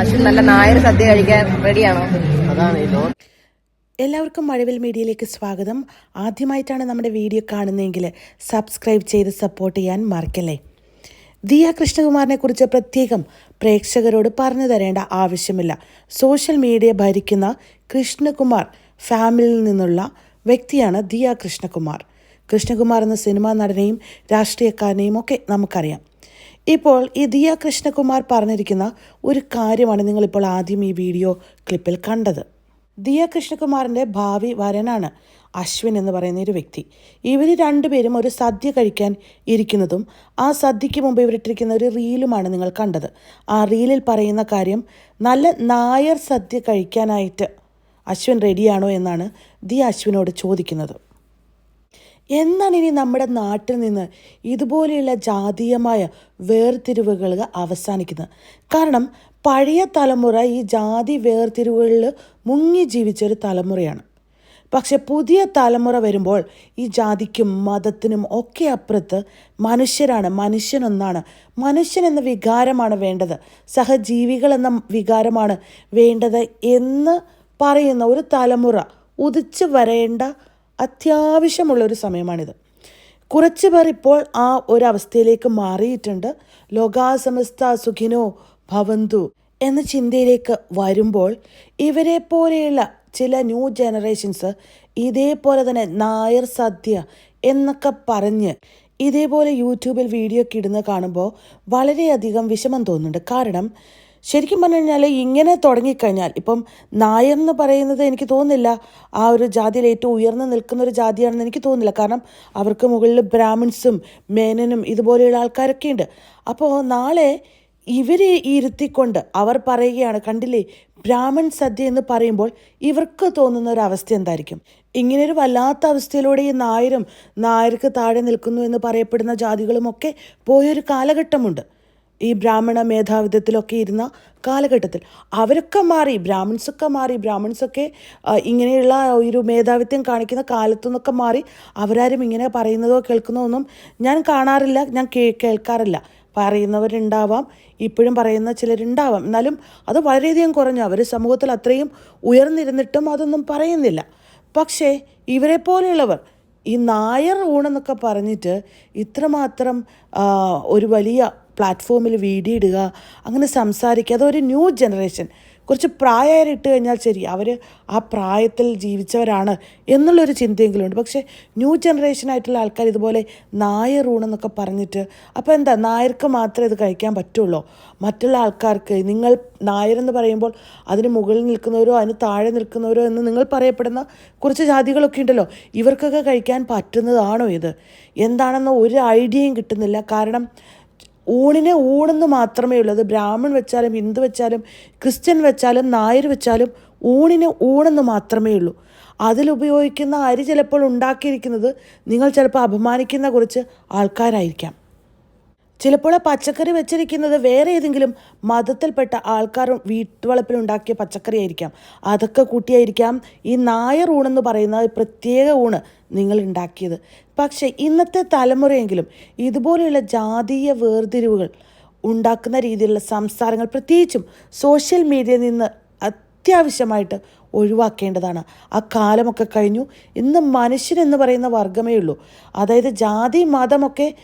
അശ്വിൻ നല്ല നായർ സദ്യ കഴിക്കാൻ റെഡിയാണോ അതാണ് ഈ എല്ലാവർക്കും മഴവിൽ മീഡിയയിലേക്ക് സ്വാഗതം. ആദ്യമായിട്ടാണ് നമ്മുടെ വീഡിയോ കാണുന്നതെങ്കിൽ സബ്സ്ക്രൈബ് ചെയ്ത് സപ്പോർട്ട് ചെയ്യാൻ മറക്കല്ലേ. ദിയ കൃഷ്ണകുമാറിനെ കുറിച്ച് പ്രത്യേകം പ്രേക്ഷകരോട് പറഞ്ഞു തരേണ്ട ആവശ്യമില്ല. സോഷ്യൽ മീഡിയ ഭരിക്കുന്ന കൃഷ്ണകുമാർ ഫാമിലിയിൽ നിന്നുള്ള വ്യക്തിയാണ് ദിയ കൃഷ്ണകുമാർ. കൃഷ്ണകുമാർ എന്ന സിനിമാ നടനെയും രാഷ്ട്രീയക്കാരനെയും ഒക്കെ നമുക്കറിയാം. ഇപ്പോൾ ദിയ കൃഷ്ണകുമാർ പറഞ്ഞിരിക്കുന്ന ഒരു കാര്യമാണ് നിങ്ങളിപ്പോൾ ആദ്യം ഈ വീഡിയോ ക്ലിപ്പിൽ കണ്ടത്. ദിയ കൃഷ്ണകുമാറിന്റെ ഭാവി വരനാണ് അശ്വിൻ എന്ന് പറയുന്ന ഒരു വ്യക്തി. ഇവർ രണ്ടുപേരും ഒരു സദ്യ കഴിക്കാൻ ഇരിക്കുന്നതും ആ സദ്യയ്ക്ക് മുമ്പ് ഇവരിട്ടിരിക്കുന്ന ഒരു റീലുമാണ് നിങ്ങൾ കണ്ടത്. ആ റീലിൽ പറയുന്ന കാര്യം നല്ല നായർ സദ്യ കഴിക്കാനായിട്ട് അശ്വിൻ റെഡിയാണോ എന്നാണ് ദിയ അശ്വിനോട് ചോദിക്കുന്നത്. എന്നാണ് ഇനി നമ്മുടെ നാട്ടിൽ നിന്ന് ഇതുപോലെയുള്ള ജാതീയമായ വേർതിരിവുകൾ അവസാനിക്കുന്നത്. കാരണം പഴയ തലമുറ ഈ ജാതി വേർതിരിവുകളിൽ മുങ്ങി ജീവിച്ചൊരു തലമുറയാണ്. പക്ഷെ പുതിയ തലമുറ വരുമ്പോൾ ഈ ജാതിക്കും മതത്തിനും ഒക്കെ അപ്പുറത്ത് മനുഷ്യരാണ് മനുഷ്യനൊന്നാണ്. മനുഷ്യൻ എന്ന വികാരമാണ് വേണ്ടത്. സഹജീവികൾ എന്ന വികാരമാണ് വേണ്ടത് എന്ന് പറയുന്ന ഒരു തലമുറ ഉദിച്ചു വരേണ്ട അത്യാവശ്യമുള്ള ഒരു സമയമാണിത്. കുറച്ച് പേർ ഇപ്പോൾ ആ ഒരു അവസ്ഥയിലേക്ക് മാറിയിട്ടുണ്ട്. ലോകാസമസ്ത സുഖിനോ ഭവന്തു എന്ന ചിന്തയിലേക്ക് വരുമ്പോൾ ഇവരെ പോലെയുള്ള ചില ന്യൂ ജനറേഷൻസ് ഇതേപോലെ തന്നെ നായർ സദ്യ എന്നൊക്കെ പറഞ്ഞ് ഇതേപോലെ യൂട്യൂബിൽ വീഡിയോ ഒക്കെ ഇടുന്ന കാണുമ്പോൾ വളരെയധികം വിഷമം തോന്നുന്നുണ്ട്. കാരണം ശരിക്കും പറഞ്ഞു കഴിഞ്ഞാൽ ഇങ്ങനെ തുടങ്ങിക്കഴിഞ്ഞാൽ ഇപ്പം നായർ എന്ന് പറയുന്നത് എനിക്ക് തോന്നുന്നില്ല. ആ ഒരു ജാതിയിൽ ഏറ്റവും ഉയർന്നു നിൽക്കുന്ന ഒരു ജാതിയാണെന്ന് എനിക്ക് തോന്നുന്നില്ല. കാരണം അവർക്ക് മുകളിൽ ബ്രാഹ്മിൺസും മേനനും ഇതുപോലെയുള്ള ആൾക്കാരൊക്കെ ഉണ്ട്. അപ്പോൾ നാളെ ഇവരെ ഇരുത്തിക്കൊണ്ട് അവർ പറയുകയാണ് കണ്ടില്ലേ? ബ്രാഹ്മൺ സദ്യ എന്ന് പറയുമ്പോൾ ഇവർക്ക് തോന്നുന്ന ഒരു അവസ്ഥ എന്തായിരിക്കും? ഇങ്ങനെ ഒരു വല്ലാത്ത അവസ്ഥയിലൂടെ ഈ നായരും നായർക്ക് താഴെ നിൽക്കുന്നു എന്ന് പറയപ്പെടുന്ന ജാതികളുമൊക്കെ പോയൊരു കാലഘട്ടമുണ്ട്. ഈ ബ്രാഹ്മണ മേധാവിത്വത്തിലൊക്കെ ഇരുന്ന കാലഘട്ടത്തിൽ അവരൊക്കെ മാറി ബ്രാഹ്മിൺസൊക്കെ മാറി ബ്രാഹ്മിൺസൊക്കെ ആ, ഇങ്ങനെയുള്ള ഒരു മേധാവിത്വം കാണിക്കുന്ന കാലത്തു നിന്നൊക്കെ മാറി അവരാരും ഇങ്ങനെ പറയുന്നതോ കേൾക്കുന്നതോ ഒന്നും ഞാൻ കാണാറില്ല ഞാൻ കേൾക്കാറില്ല. പറയുന്നവരുണ്ടാവാം ഇപ്പോഴും പറയുന്ന ചിലരുണ്ടാവാം. എന്നാലും അത് വളരെയധികം കുറഞ്ഞു. അവർ സമൂഹത്തിൽ അത്രയും ഉയർന്നിരുന്നിട്ടും അതൊന്നും പറയുന്നില്ല. പക്ഷേ ഇവരെ പോലെയുള്ളവർ ഈ നായർ ഊണെന്നൊക്കെ പറഞ്ഞിട്ട് ഇത്രമാത്രം ഒരു വലിയ പ്ലാറ്റ്ഫോമിൽ വീഡിയോ ഇടുക അങ്ങനെ സംസാരിക്കുക. അതൊരു ന്യൂ ജനറേഷൻ കുറച്ച് പ്രായമായിട്ട് ഇട്ട് കഴിഞ്ഞാൽ ശരി അവർ ആ പ്രായത്തിൽ ജീവിച്ചവരാണ് എന്നുള്ളൊരു ചിന്തയെങ്കിലും ഉണ്ട് പക്ഷേ ന്യൂ ജനറേഷനായിട്ടുള്ള ആൾക്കാർ ഇതുപോലെ നായർ ഊണെന്നൊക്കെ പറഞ്ഞിട്ട് അപ്പോൾ എന്താ നായർക്ക് മാത്രമേ ഇത് കഴിക്കാൻ പറ്റുള്ളൂ. മറ്റുള്ള ആൾക്കാർക്ക് നിങ്ങൾ നായരെന്ന് പറയുമ്പോൾ അതിന് മുകളിൽ നിൽക്കുന്നവരോ അതിന് താഴെ നിൽക്കുന്നവരോ എന്ന് നിങ്ങൾ പറയപ്പെടുന്ന കുറച്ച് ജാതികളൊക്കെ ഉണ്ടല്ലോ ഇവർക്കൊക്കെ കഴിക്കാൻ പറ്റുന്നതാണോ ഇത്? എന്താണെന്ന് ഒരു ഐഡിയയും കിട്ടുന്നില്ല. കാരണം ഊണിനെ ഊണെന്ന് മാത്രമേ ഉള്ളൂ. അത് ബ്രാഹ്മൺ വെച്ചാലും ഹിന്ദു വെച്ചാലും ക്രിസ്ത്യൻ വെച്ചാലും നായർ വെച്ചാലും ഊണിന് ഊണെന്ന് മാത്രമേ ഉള്ളൂ. അതിലുപയോഗിക്കുന്ന അരി ചിലപ്പോൾ ഉണ്ടാക്കിയിരിക്കുന്നത് നിങ്ങൾ ചിലപ്പോൾ അപമാനിക്കുന്ന കുറച്ച് ആൾക്കാരായിരിക്കാം. ചിലപ്പോൾ ആ പച്ചക്കറി വെച്ചിരിക്കുന്നത് വേറെ ഏതെങ്കിലും മതത്തിൽപ്പെട്ട ആൾക്കാർ വീട്ടുവളപ്പിൽ ഉണ്ടാക്കിയ പച്ചക്കറി ആയിരിക്കാം അതൊക്കെ കൂട്ടിയായിരിക്കാം ഈ നായർ ഊണെന്ന് പറയുന്ന പ്രത്യേക ഊണ് നിങ്ങൾ ഉണ്ടാക്കിയത്. പക്ഷേ ഇന്നത്തെ തലമുറയെങ്കിലും ഇതുപോലെയുള്ള ജാതീയ വേർതിരിവുകൾ ഉണ്ടാക്കുന്ന രീതിയിലുള്ള സംസാരങ്ങൾ പ്രത്യേകിച്ചും സോഷ്യൽ മീഡിയയിൽ നിന്ന് അത്യാവശ്യമായിട്ട് ഒഴിവാക്കേണ്ടതാണ്. ആ കാലമൊക്കെ കഴിഞ്ഞു. ഇന്ന് മനുഷ്യൻ എന്ന് പറയുന്ന വർഗമേ ഉള്ളൂ. അതായത് ജാതി മതമൊക്കെ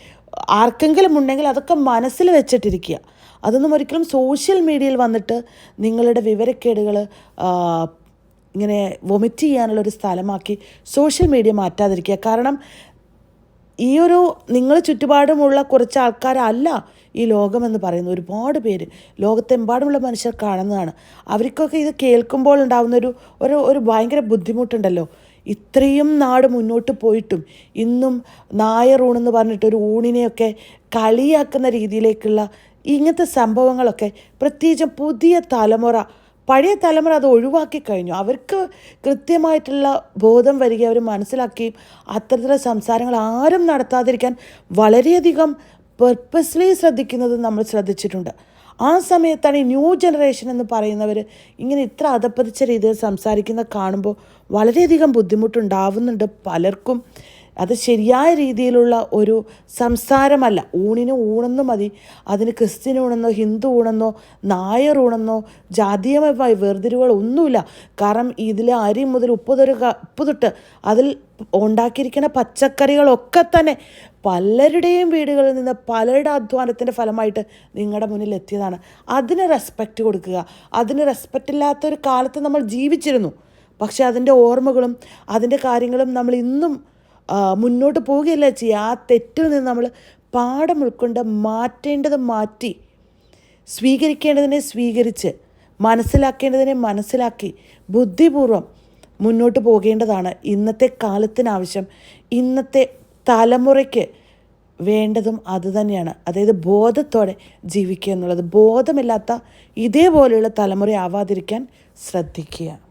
ആർക്കെങ്കിലും ഉണ്ടെങ്കിൽ അതൊക്കെ മനസ്സിൽ വെച്ചിട്ടിരിക്കുക. അതൊന്നും ഒരിക്കലും സോഷ്യൽ മീഡിയയിൽ വന്നിട്ട് നിങ്ങളുടെ വിവരക്കേടുകൾ ഇങ്ങനെ വൊമിറ്റ് ചെയ്യാനുള്ളൊരു സ്ഥലമാക്കി സോഷ്യൽ മീഡിയ മാറ്റാതിരിക്കുക. കാരണം ഈ ഒരു നിങ്ങൾ ചുറ്റുപാടുമുള്ള കുറച്ച് ആൾക്കാരല്ല ഈ ലോകമെന്ന് പറയുന്ന ഒരുപാട് പേര് ലോകത്തെമ്പാടുമുള്ള മനുഷ്യർ കാണുന്നതാണ്. അവർക്കൊക്കെ ഇത് കേൾക്കുമ്പോൾ ഉണ്ടാകുന്ന ഒരു ഒരു ഒരു ഭയങ്കര ബുദ്ധിമുട്ടുണ്ടല്ലോ. ഇത്രയും നാട് മുന്നോട്ട് പോയിട്ടും ഇന്നും നായർ ഊണെന്ന് പറഞ്ഞിട്ട് ഒരു ഊണിനെയൊക്കെ കളിയാക്കുന്ന രീതിയിലേക്കുള്ള ഇങ്ങനത്തെ സംഭവങ്ങളൊക്കെ പ്രത്യേകിച്ചും പുതിയ തലമുറ പഴയ തലമുറ അത് ഒഴിവാക്കി കഴിഞ്ഞു. അവർക്ക് കൃത്യമായിട്ടുള്ള ബോധം വരിക അവർ മനസ്സിലാക്കുകയും അത്തരത്തിലുള്ള സംസാരങ്ങൾ ആരും നടത്താതിരിക്കാൻ വളരെയധികം പെർപ്പസ്ലി ശ്രദ്ധിക്കുന്നത് നമ്മൾ ശ്രദ്ധിച്ചിട്ടുണ്ട്. ആ സമയത്താണ് ഈ ന്യൂ ജനറേഷൻ എന്ന് പറയുന്നവർ ഇങ്ങനെ ഇത്ര അതപ്പതിച്ച രീതിയിൽ സംസാരിക്കുന്ന കാണുമ്പോൾ വളരെയധികം ബുദ്ധിമുട്ടുണ്ടാവുന്നുണ്ട് പലർക്കും. അത് ശരിയായ രീതിയിലുള്ള ഒരു സംസാരമല്ല. ഊണിന് ഊണെന്ന് മതി. അതിന് ക്രിസ്ത്യൻ ഊണെന്നോ ഹിന്ദു ഊണെന്നോ നായർ ഊണെന്നോ ജാതീയമായ വേർതിരിവുകൾ ഒന്നുമില്ല. കാരണം ഇതിൽ അരി മുതൽ ഉപ്പ് തൊരു ഉപ്പ് തൊട്ട് അതിൽ ഉണ്ടാക്കിയിരിക്കുന്ന പച്ചക്കറികളൊക്കെ തന്നെ പലരുടെയും വീടുകളിൽ നിന്ന് പലരുടെ അധ്വാനത്തിന്റെ ഫലമായിട്ട് നിങ്ങളുടെ മുന്നിൽ എത്തിയതാണ്. അതിന് റെസ്പെക്റ്റ് കൊടുക്കുക. അതിന് റെസ്പെക്റ്റ് ഇല്ലാത്തൊരു കാലത്ത് നമ്മൾ ജീവിച്ചിരുന്നു. പക്ഷെ അതിന്റെ ഓർമ്മകളും അതിന്റെ കാര്യങ്ങളും നമ്മൾ ഇന്നും മുന്നോട്ട് പോവുകയല്ല ചെയ്യുക. ആ തെറ്റിൽ നിന്ന് നമ്മൾ പാഠം ഉൾക്കൊണ്ട് മാറ്റേണ്ടത് മാറ്റി സ്വീകരിക്കേണ്ടതിനെ സ്വീകരിച്ച് മനസ്സിലാക്കേണ്ടതിനെ മനസ്സിലാക്കി ബുദ്ധിപൂർവം മുന്നോട്ട് പോകേണ്ടതാണ് ഇന്നത്തെ കാലത്തിനാവശ്യം ഇന്നത്തെ തലമുറയ്ക്ക് വേണ്ടതും അതുതന്നെയാണ് അതായത് ബോധത്തോടെ ജീവിക്കുക എന്നുള്ളത്. ബോധമില്ലാത്ത ഇതേപോലെയുള്ള തലമുറ ആവാതിരിക്കാൻ ശ്രദ്ധിക്കുക.